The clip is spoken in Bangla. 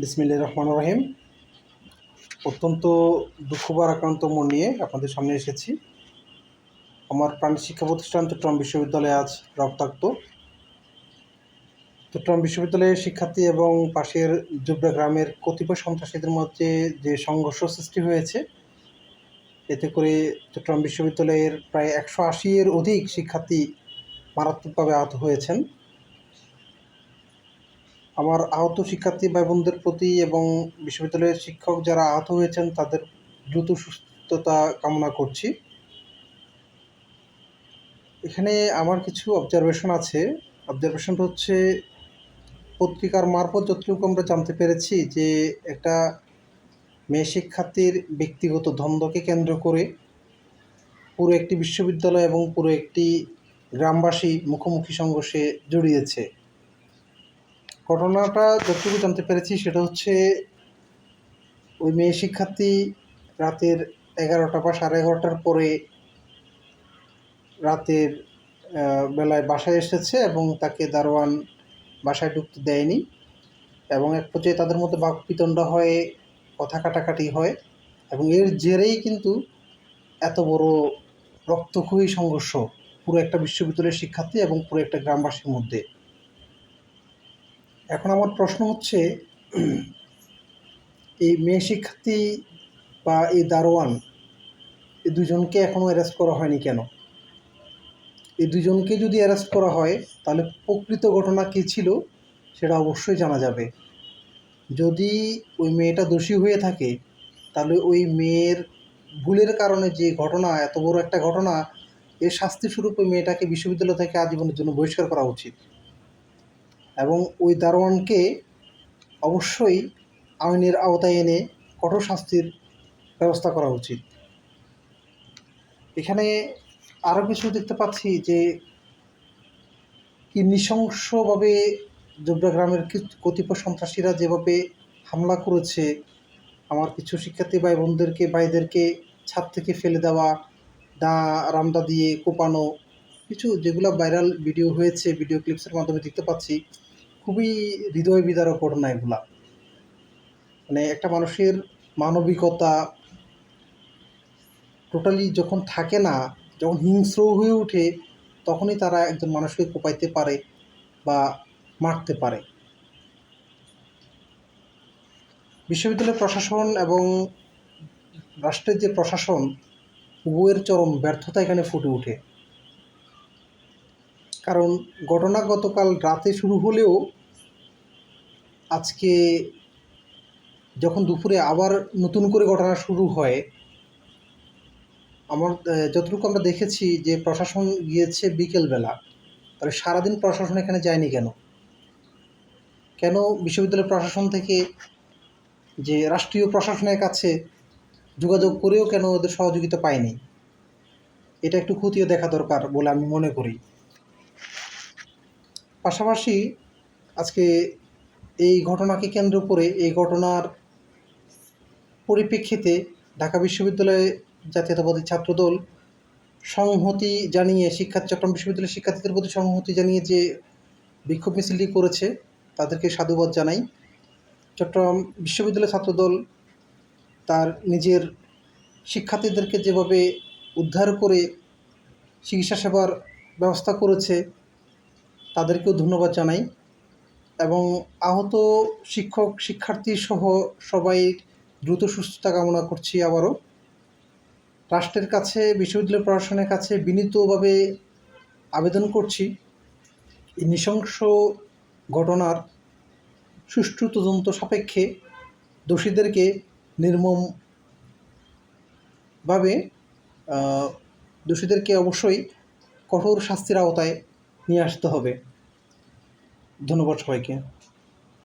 বিসমিল্লা রহমান রহিম। অত্যন্ত দুঃখবার আক্রান্ত মন নিয়ে আপনাদের সামনে এসেছি। আমার প্রাণী শিক্ষা প্রতিষ্ঠান চট্টগ্রাম বিশ্ববিদ্যালয়ে আজ রক্তাক্ত। চট্টগ্রাম বিশ্ববিদ্যালয়ের শিক্ষার্থী এবং পাশের জুবরা গ্রামের কতিপয় সন্ত্রাসীদের মধ্যে যে সংঘর্ষ সৃষ্টি হয়েছে, এতে করে চট্টগ্রাম বিশ্ববিদ্যালয়ের প্রায় একশো আশি এর অধিক শিক্ষার্থী মারাত্মকভাবে আহত হয়েছেন। আমার আহত শিক্ষার্থী ভাই বোনদের প্রতি এবং বিশ্ববিদ্যালয়ের শিক্ষক যারা আহত হয়েছেন, তাদের দ্রুত সুস্থতা কামনা করছি। এখানে আমার কিছু অবজারভেশন আছে। অবজারভেশনটা হচ্ছে, পত্রিকার মারফত যতটুকু আমরা জানতে পেরেছি যে একটা মেয়ে শিক্ষার্থীর ব্যক্তিগত দ্বন্দ্বকে কেন্দ্র করে পুরো একটি বিশ্ববিদ্যালয় এবং পুরো একটি গ্রামবাসী মুখোমুখি সংঘর্ষে জড়িয়েছে। ঘটনাটা যতটুকু জানতে পেরেছি সেটা হচ্ছে ওই মেয়ে শিক্ষার্থী রাতের এগারোটা বা সাড়ে এগারোটার পরে রাতের বেলায় বাসায় এসেছে এবং তাকে দারোয়ান বাসায় ঢুকতে দেয়নি এবং এক পর্যায়ে তাদের মধ্যে বাকবিতণ্ড হয়ে, কথা কাটাকাটি হয় এবং এর জেরেই কিন্তু এত বড় রক্তক্ষয়ী সংঘর্ষ পুরো একটা বিশ্ববিদ্যালয়ের শিক্ষার্থী এবং পুরো একটা গ্রামবাসীর মধ্যে। এখন আমার প্রশ্ন হচ্ছে, এই মেয়ে শিক্ষার্থী বা এই দারোয়ান, এই দুজনকে এখনও অ্যারেস্ট করা হয়নি কেন? এই দুজনকে যদি অ্যারেস্ট করা হয়, তাহলে প্রকৃত ঘটনা কী ছিল সেটা অবশ্যই জানা যাবে। যদি ওই মেয়েটা দোষী হয়ে থাকে, তাহলে ওই মেয়ের ভুলের কারণে যে ঘটনা, এত বড় একটা ঘটনা, এর শাস্তি স্বরূপ ওই মেয়েটাকে বিশ্ববিদ্যালয় থেকে আজীবনের জন্য বহিষ্কার করা উচিত। এবং ওই দারোয়ানকে অবশ্যই আইনের আওতায় এনে কঠোর শাস্তির ব্যবস্থা করা উচিত। এখানে আরও কিছু দেখতে পাচ্ছি যে, কি নৃশংসভাবে জোবরা গ্রামের কতিপয় সন্ত্রাসীরা যেভাবে হামলা করেছে, আমার কিছু শিক্ষার্থী ভাই বোনদেরকে ভাইদেরকে ছাদ থেকে ফেলে দেওয়া দা রামদা দিয়ে কোপানো, কিছু যেগুলো ভাইরাল ভিডিও হয়েছে, ভিডিও ক্লিপসের মাধ্যমে দেখতে পাচ্ছি। খুবই হৃদয় বিদারক ঘটনা এগুলা। মানে একটা মানুষের মানবিকতা টোটালি যখন থাকে না, যখন হিংস্র হয়ে ওঠে, তখনই তারা একজন মানুষকে কোপাইতে পারে বা মারতে পারে। বিশ্ববিদ্যালয় প্রশাসন এবং রাষ্ট্রের যে প্রশাসন, উভয়ের চরম ব্যর্থতা এখানে ফুটে ওঠে। কারণ ঘটনা গতকাল রাতে শুরু হলেও আজকে যখন দুপুরে আবার নতুন করে ঘটনা শুরু হয়, আমার যতটুকু আমরা দেখেছি যে প্রশাসন গিয়েছে বিকেলবেলা, তাহলে সারাদিন প্রশাসন এখানে যায়নি কেন? কেন বিশ্ববিদ্যালয় প্রশাসন থেকে যে রাষ্ট্রীয় প্রশাসনের কাছে যোগাযোগ করেও কেন ওদের সহযোগিতা পায়নি? এটা একটু খতিয়ে দেখা দরকার বলে আমি মনে করি। পাশাপাশি আজকে এই ঘটনাকে কেন্দ্র করে এই ঘটনার পরিপ্রেক্ষিতে ঢাকা বিশ্ববিদ্যালয়ে জাতীয়তাবাদী ছাত্রদল সংহতি জানিয়ে শিক্ষা, চট্টগ্রাম বিশ্ববিদ্যালয়ের শিক্ষার্থীদের প্রতি সংহতি জানিয়ে যে বিক্ষোভ মিছিলটি করেছে, তাদেরকে সাধুবাদ জানাই। চট্টগ্রাম বিশ্ববিদ্যালয় ছাত্রদল তার নিজের শিক্ষার্থীদেরকে যেভাবে উদ্ধার করে চিকিৎসা সেবার ব্যবস্থা করেছে, তাদেরকেও ধন্যবাদ জানাই। এবং আহত শিক্ষক, শিক্ষার্থী সহ সবাই দ্রুত সুস্থতা কামনা করছি আবারও। রাষ্ট্রের কাছে, বিশ্ববিদ্যালয় প্রশাসনের কাছে বিনীতভাবে আবেদন করছি, এই নৃশংস ঘটনার সুষ্ঠু তদন্ত সাপেক্ষে দোষীদেরকে নির্মমভাবে দোষীদেরকে অবশ্যই কঠোর শাস্তির আওতায় নিয়ে আসতে হবে। ধন্যবাদ সবাইকে।